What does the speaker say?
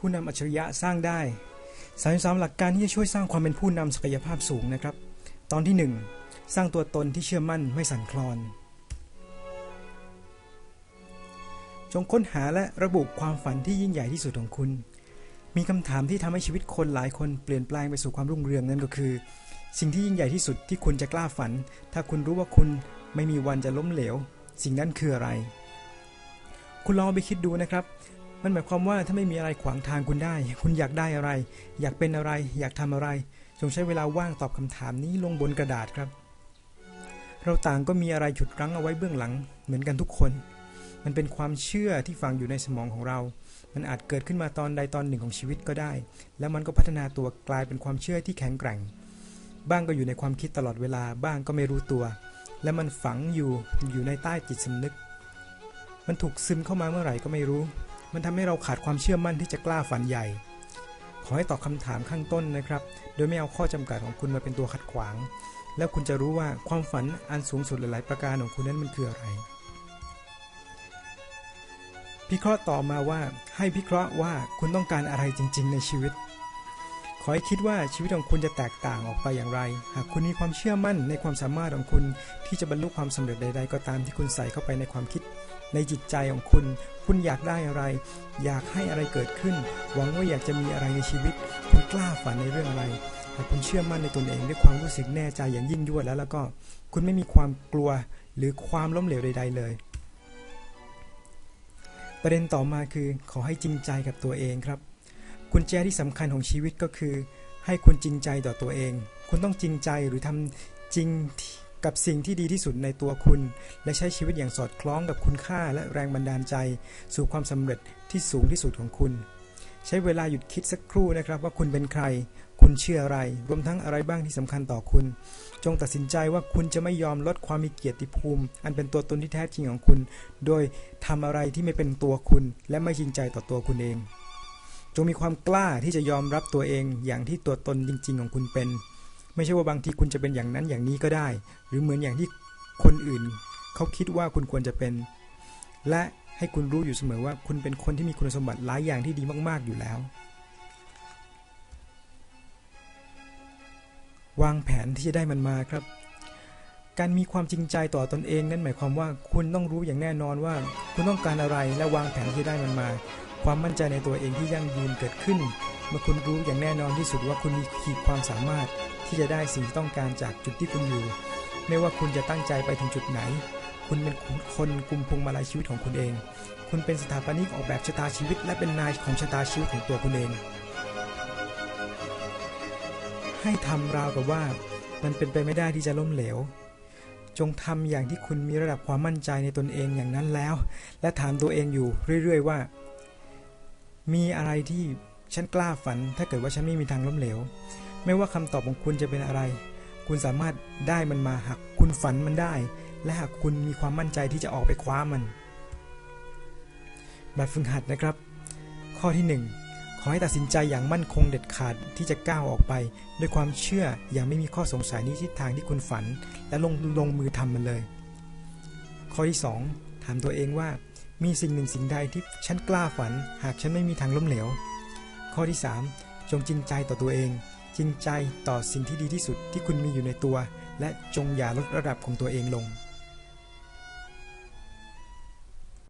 ผู้นำอัจฉริยะสร้างได้33หลักการที่จะช่วยสร้างความเป็นผู้นำศักยภาพสูงนะครับ ตอนที่ 1 สร้างตัวตนที่เชื่อมั่นไม่สั่นคลอน จงค้นหาและระบุความฝันที่ยิ่งใหญ่ที่สุดของคุณ มีคำถามที่ทำให้ชีวิตคนหลายคนเปลี่ยนแปลงไปสู่ความรุ่งเรืองนั่นก็คือ สิ่งที่ยิ่งใหญ่ที่สุดที่คุณจะกล้าฝัน ถ้าคุณรู้ว่าคุณไม่มีวันจะล้มเหลว สิ่งนั้นคืออะไร คุณลองไปคิดดูนะครับ มันหมายความว่าถ้าไม่มีอะไรขวางทางคุณได้ คุณอยากได้อะไร อยากเป็นอะไร อยากทำอะไร จงใช้เวลาว่างตอบคำถามนี้ลงบนกระดาษครับ เราต่างก็มีอะไรฉุดรั้งเอาไว้เบื้องหลัง เหมือนกันทุกคน มันเป็นความเชื่อที่ฝังอยู่ในสมองของเรา มันอาจเกิดขึ้นมาตอนใดตอนหนึ่งของชีวิตก็ได้ แล้วมันก็พัฒนาตัวกลายเป็นความเชื่อที่แข็งแกร่ง บ้างก็อยู่ในความคิดตลอดเวลา บ้างก็ไม่รู้ตัว และมันฝังอยู่อยู่ในใต้จิตสำนึก มันถูกซึมเข้ามาเมื่อไหร่ก็ไม่รู้ มันทำให้เราขาดความเชื่อมั่นที่จะกล้าฝันใหญ่ ขอให้ตอบคำถามข้างต้นนะครับ โดยไม่เอาข้อจำกัดของคุณมาเป็นตัวขัดขวาง แล้วคุณจะรู้ว่าความฝันอันสูงสุดหลาย ๆ ประการของคุณนั้นมันคืออะไร พิเคราะห์ต่อมาว่าให้พิเคราะห์ว่าคุณต้องการอะไรจริง ๆ ในชีวิต ขอให้คิดว่าชีวิตของคุณจะแตกต่างออกไปอย่างไร หากคุณมีความเชื่อมั่นในความสามารถของคุณที่จะบรรลุความสำเร็จใด ๆ ก็ตามที่คุณใส่เข้าไปในความคิด ในจิตใจของคุณ คุณอยากได้อะไร อยากให้อะไรเกิดขึ้น หวังว่าอยากจะมีอะไรในชีวิต คุณกล้าฝันในเรื่องอะไรหากคุณเชื่อมั่นในตนเองด้วยความรู้สึกแน่ใจอย่างยิ่งยวดแล้วแล้วก็ คุณไม่มีความกลัวหรือความล้มเหลวใด ๆ เลย ประเด็นต่อมาคือขอให้จริงใจกับตัวเองครับกุญแจที่สำคัญของชีวิตก็คือ ให้คุณจริงใจต่อตัวเอง คุณต้องจริงใจหรือทำจริง กับสิ่งที่ดีที่สุดในตัวคุณ และใช้ชีวิตอย่างสอดคล้องกับคุณค่าและแรงบันดาลใจ สู่ความสำเร็จที่สูงที่สุดของคุณ ใช้เวลาหยุดคิดสักครู่นะครับว่าคุณเป็นใคร คุณเชื่ออะไร รวมทั้งอะไรบ้างที่สำคัญต่อคุณ จงตัดสินใจว่าคุณจะไม่ยอมลดความมีเกียรติภูมิ อันเป็นตัวตนที่แท้จริงของคุณ โดยทำอะไรที่ไม่เป็นตัวคุณ และไม่จริงใจต่อตัวคุณเอง จงมีความกล้าที่จะยอมรับตัวเองอย่างที่ตัวตนจริง ๆ ของคุณเป็น ไม่ใช่ว่าบางทีคุณจะเป็นอย่างนั้นอย่างนี้ก็ได้ หรือเหมือนอย่างที่คนอื่น เขาคิดว่าคุณควรจะเป็น และให้คุณรู้อยู่เสมอว่าคุณเป็นคนที่มีคุณสมบัติหลายอย่างที่ดีมากๆอยู่แล้ว วางแผนที่จะได้มันมาครับ การมีความจริงใจต่อตอนเองนั่นหมายความว่าคุณต้องรู้อย่างแน่นอนว่า คุณต้องการอะไรและวางแผนที่จะได้มันมา ความมั่นใจในตัวเองที่ยั่งยืนเกิดขึ้น เมื่อคุณรู้อย่างแน่นอนที่สุดว่าคุณมีขีดความสามารถที่จะได้สิ่งที่ต้องการจากจุดที่คุณอยู่ ไม่ว่าคุณจะตั้งใจไปถึงจุดไหน คุณเป็นคนกลุ่มพวงมาลัยชีวิตของคุณเอง คุณเป็นสถาปนิกออกแบบชะตาชีวิต และเป็นนายของชะตาชีวิตของตัวคุณเอง ให้ทำราวกับว่ามันเป็นไปไม่ได้ที่จะล้มเหลว จงทำอย่างที่คุณมีระดับความมั่นใจในตนเองอย่างนั้นแล้ว และถามตัวเองอยู่เรื่อย ๆ ว่า มีอะไรที่ ฉันกล้าฝันถ้าเกิดว่าฉันไม่มีทางล้มเหลว ไม่ว่าคำตอบของคุณจะเป็นอะไร คุณสามารถได้มันมาหากคุณฝันมันได้ และหากคุณมีความมั่นใจที่จะออกไปคว้ามัน แบบฝึกหัดนะครับ ข้อที่ 1 ขอให้ตัดสินใจอย่างมั่นคงเด็ดขาดที่จะก้าวออกไป ด้วยความเชื่ออย่างไม่มีข้อสงสัยนี้ทิศทางที่คุณฝัน และลงลงมือทำมันเลย ข้อที่ 2 ถามตัวเองว่ามีสิ่งหนึ่งสิ่งใดที่ฉันกล้าฝัน หากฉันไม่มีทางล้มเหลว ข้อที่ 3 จงจริงใจต่อตัวเอง จริงใจต่อสิ่งที่ดีที่สุดที่คุณมีอยู่ในตัว และจงอย่าลดระดับของตัวเองลง